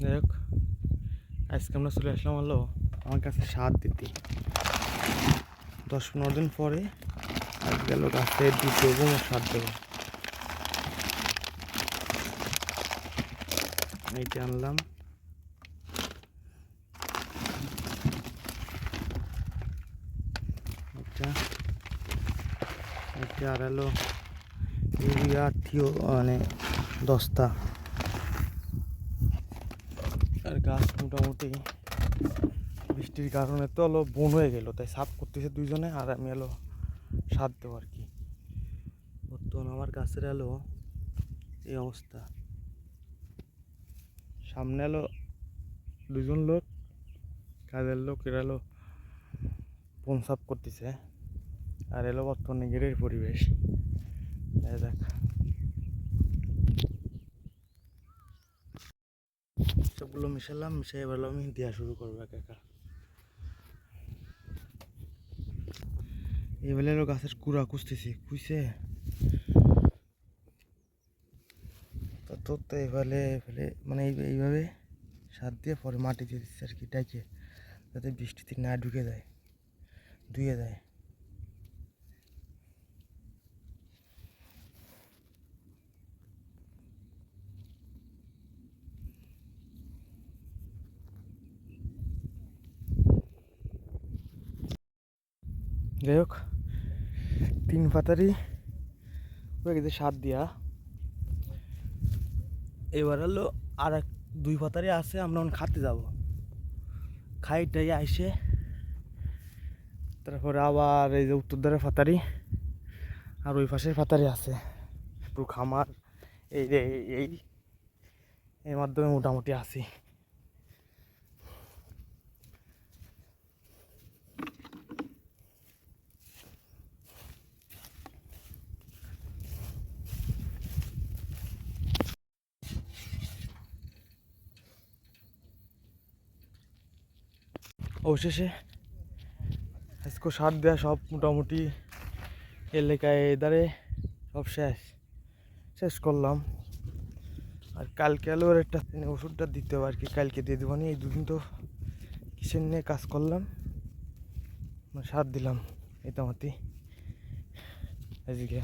যাই হোক আজকে চলে আসলাম হলো আমার কাছে সার দিতে। দশ পনেরো দিন পরে আজ গেল গাছে দ্বিতীয় গোমর সার দেবো। এইটা আনলাম। আর হলো ইউরিয়া, থিও মানে দস্তা। আর গাছ মোটামুটি বৃষ্টির কারণে তো হলো বন হয়ে গেল, তাই সাফ করতেছে দুইজনে আর আমি হলো সার দেবো আর কি। বর্তমান আমার গাছের হলো এই অবস্থা। সামনে হলো দুজন লোক, কাজের লোক এরা হলো বন সাফ করতেছে। আর এলো বর্তমানে গেরের পরিবেশ। দেখ। সবগুলো মিশালাম মিশিয়ে এবার আমি দেওয়া শুরু করব একা একা। এবেলে হলো গাছের কুড়া কুচতেছি কুচে তো তো এবেলে ফেলে মানে এই- এইভাবে সার দিয়ে পরে মাটি দিয়ে দিচ্ছে আর কি, ডাইকে, যাতে বৃষ্টিতে না ঢুকে যায়, ধুয়ে দেয়। যাই হোক তিন পাতারই গেছে সার দিয়া। এবার হলো আর এক দুই পাতারই আছে, আমরা এখন খাতে যাব। খাইটাই আইসে, তারপরে আবার এই যে উত্তর ধারে ফাতারি আর ওই পাশের ফাতারি আছে। পুরো খামার, এই এই- এই মাধ্যমে মোটামুটি আসি অবশেষে আজকে সার দেওয়া সব মোটামুটি এলাকায় এদারে সব শেষ। শেষ করলাম। আর কালকে আলো একটা ওষুধটা দিতে হবে আর কি, কালকে দিয়ে দেবো এই দুদিন তো কিসের নিয়ে কাজ করলাম? সার দিলাম এতামাতি এদিকে